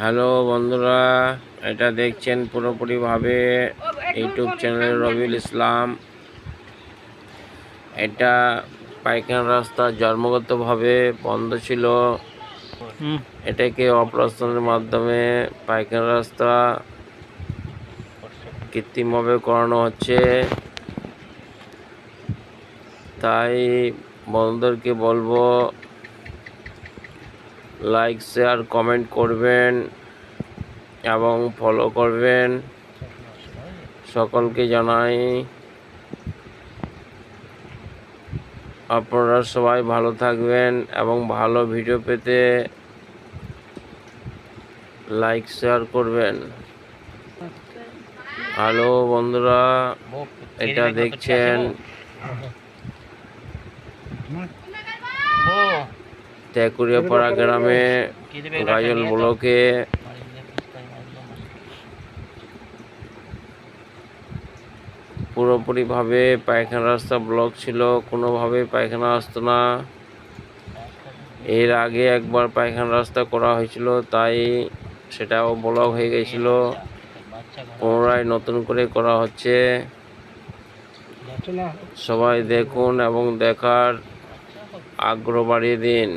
Hello বন্ধুরা এটা দেখছেন পুরোপুরিভাবে ইউটিউব চ্যানেল রবিউল ইসলাম। এটা পায়খানা রাস্তা জন্মগতভাবে বন্ধ ছিল। এটাকে অপারেশনের মাধ্যমে পায়খানা রাস্তা কৃত্রিমভাবে করানো হচ্ছে। তাই বন্ধুদেরকে বলব লাইক শেয়ার কমেন্ট করবেন এবং ফলো করবেন। সকলকে জানাই আপনারা সবাই ভালো থাকবেন এবং ভালো ভিডিও পেতে লাইক শেয়ার করবেন। হ্যালো বন্ধুরা এটা দেখছেন? তেকুরিয়াপাড়া গ্রামে গাজল ব্লকে পুরোপুরিভাবে পায়খানা রাস্তা ব্লক ছিল, কোনোভাবে পায়খানা আসতো না। এর আগে একবার পায়খানা রাস্তা করা হয়েছিল, তাই সেটাও ব্লক হয়ে গেছিল। পুনরায় নতুন করে করা হচ্ছে। সবাই দেখুন এবং দেখার আগ্রহ বাড়িয়ে দিন।